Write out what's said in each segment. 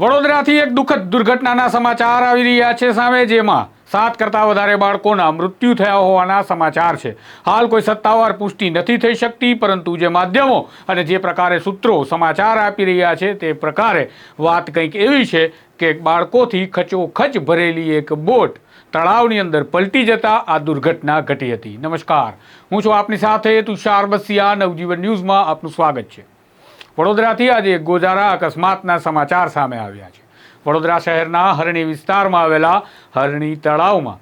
વડોદરાથી એક દુઃખદ દુર્ઘટનાના સમાચાર આવી રહ્યા છે સામે, જેમાં સાત કરતાં વધારે બાળકોના મૃત્યુ થયા હોવાના સમાચાર છે. હાલ કોઈ સત્તાવાર પુષ્ટિ નથી થઈ શકતી, પરંતુ જે માધ્યમો અને જે પ્રકારે સૂત્રો સમાચાર આપી રહ્યા છે તે પ્રકારે વાત કંઈક એવી છે કે બાળકોથી ખચોખચ ભરેલી એક બોટ તળાવની અંદર પલટી જતા આ દુર્ઘટના ઘટી હતી. નમસ્કાર. હું છું આપની સાથે તુષાર બસિયા. નવજીવન ન્યૂઝમાં આપનું સ્વાગત છે. વડોદરાથી આજે એક ગોજારા અકસ્માતના સમાચાર સામે આવ્યા છે. વડોદરા શહેરના હરણી વિસ્તારમાં આવેલા હરણી તળાવમાં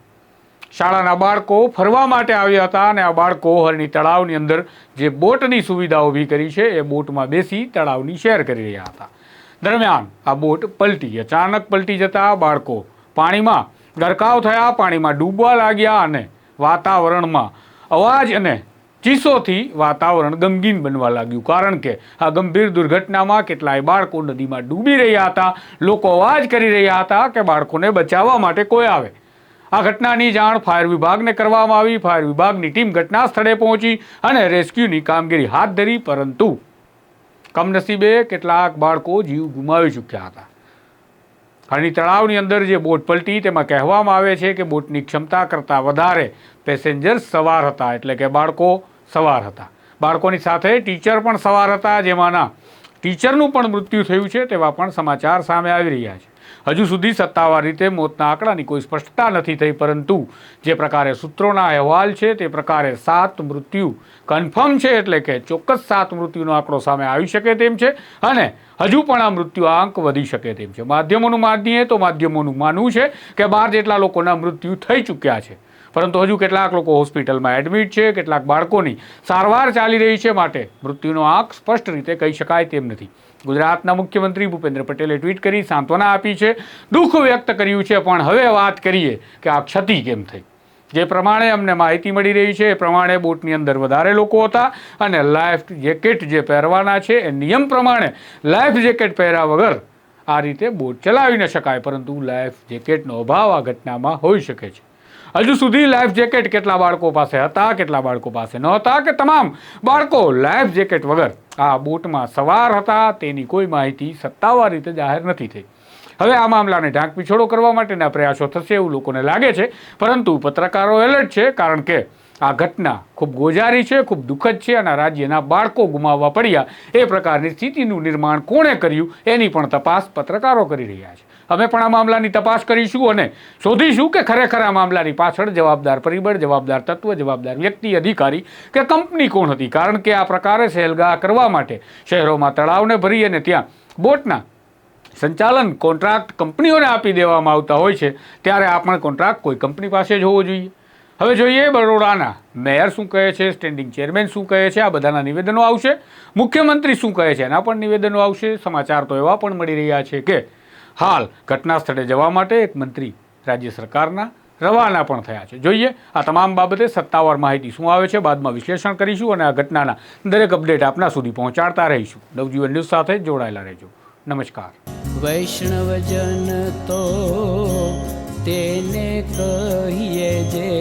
શાળાના બાળકો ફરવા માટે આવ્યા હતા અને આ બાળકો હરણી તળાવની અંદર જે બોટની સુવિધા ઊભી કરી છે, એ બોટમાં બેસી તળાવની શેર કરી રહ્યા હતા. દરમિયાન આ બોટ પલટી, અચાનક પલટી જતા બાળકો પાણીમાં ગરકાવ થયા, પાણીમાં ડૂબવા લાગ્યા અને વાતાવરણમાં અવાજ અને ચીસોથી વાતાવરણ ગમગીન બનવા લાગ્યું. કારણ કે આ ગંભીર દુર્ઘટનામાં કેટલાય બાળકો નદીમાં ડૂબી રહ્યા હતા. લોકો અવાજ કરી રહ્યા હતા કે બાળકોને બચાવવા માટે કોઈ આવે. આ ઘટનાની જાણ ફાયર વિભાગને કરવામાં આવી. ફાયર વિભાગની ટીમ ઘટના સ્થળે પહોંચી અને રેસ્ક્યુની કામગીરી હાથ ધરી, પરંતુ કમનસીબે કેટલાક બાળકો જીવ ગુમાવી ચૂક્યા હતા. હરણી તળાવની અંદર જે બોટ પલટી, તેમાં કહેવામાં આવે છે કે બોટની ક્ષમતા કરતાં વધારે પેસેન્જર્સ સવાર હતા, એટલે કે બાળકો સવાર હતા. બાળકોની સાથે ટીચર પણ સવાર હતા, જેમાંના ટીચરનું પણ મૃત્યુ થયું છે તેવા પણ સમાચાર સામે આવી રહ્યા છે. હજુ સુધી સત્તાવાર રીતે મોતના આંકડાની કોઈ સ્પષ્ટતા નથી થઈ, પરંતુ જે પ્રકારે સૂત્રોના અહેવાલ છે તે પ્રકારે સાત મૃત્યુ કન્ફર્મ છે એટલે કે ચોક્કસ સાત મૃત્યુનો આંકડો સામે આવી શકે તેમ છે અને હજુ પણ આ મૃત્યુ આંક વધી શકે તેમ છે. માધ્યમોનું માનીએ તો માધ્યમોનું માનવું છે કે બાર જેટલા લોકોના મૃત્યુ થઈ ચૂક્યા છે. પરંતુ હજુ કેટલાક લોકો હોસ્પિટલમાં એડમિટ છે, કેટલાક બાળકોની સારવાર ચાલી રહી છે માટે મૃત્યુનો આંક સ્પષ્ટ રીતે કહી શકાય તેમ નથી. ગુજરાતના મુખ્યમંત્રી ભૂપેન્દ્ર પટેલે ટ્વીટ કરી સાંત્વના આપી છે, દુઃખ વ્યક્ત કર્યું છે, પણ હવે વાત કરીએ કે આ ક્ષતિ કેમ થઈ? જે પ્રમાણે અમને માહિતી મળી રહી છે, એ પ્રમાણે બોટની અંદર વધારે લોકો હતા અને લાઈફ જેકેટ જે પહેરવાના છે, એ નિયમ પ્રમાણે લાઈફ જેકેટ પહેર્યા વગર આ રીતે બોટ ચલાવી ન શકાય, પરંતુ લાઈફ જેકેટનો અભાવ આ ઘટનામાં હોઈ શકે છે. હજુ સુધી લાઈફ જેકેટ કેટલા બાળકો પાસે હતા, કેટલા બાળકો પાસે નહોતા કે તમામ બાળકો લાઈફ જેકેટ વગર આ બોટમાં સવાર હતા, તેની કોઈ માહિતી સત્તાવાર રીતે જાહેર નથી થઈ. હવે આ મામલાને ઢાંક પીછોડો કરવા માટેના પ્રયાસો થશે એવું લોકોને લાગે છે, પરંતુ પત્રકારો એલર્ટ છે કારણ કે આ ઘટના ખૂબ ગોજારી છે, ખૂબ દુઃખદ છે અને રાજ્યના બાળકો ગુમાવવા પડ્યા. એ પ્રકારની સ્થિતિનું નિર્માણ કોણે કર્યું એની પણ તપાસ પત્રકારો કરી રહ્યા છે. અમે પણ આ મામલાની તપાસ કરીશું અને શોધીશું કે ખરેખર આ મામલાની પાછળ જવાબદાર પરિબળ, જવાબદાર તત્વ, જવાબદાર વ્યક્તિ, અધિકારી કે કંપની કોણ હતી? કારણ કે આ પ્રકારે સહેલગાહ કરવા માટે શહેરોમાં તળાવને ભરી અને ત્યાં બોટના સંચાલન કોન્ટ્રાક્ટ કંપનીઓને આપી દેવામાં આવતા હોય છે, ત્યારે આ પણ કોન્ટ્રાક્ટ કોઈ કંપની પાસે જ હોવો જોઈએ. હવે જોઈએ બરોડાના મેયર શું કહે છે, સ્ટેન્ડિંગ ચેરમેન શું કહે છે, આ બધાના નિવેદનો આવશે. મુખ્યમંત્રી શું કહે છે, એના પણ નિવેદનો આવશે. સમાચાર તો એવા પણ મળી રહ્યા છે કે હાલ ઘટના સ્થળે જવા માટે એક મંત્રી રાજ્ય સરકારના રવાના પણ થયા છે. જોઈએ આ તમામ બાબતે સત્તાવાર માહિતી શું આવે છે બાદમાં વિશ્લેષણ કરીશું અને આ ઘટનાના દરેક અપડેટ આપના સુધી પહોંચાડતા રહીશું. નવજીવન ન્યૂઝ સાથે જોડાયેલા રહેજો. નમસ્કાર. વૈષ્ણવજન તો તેને કહીએ જે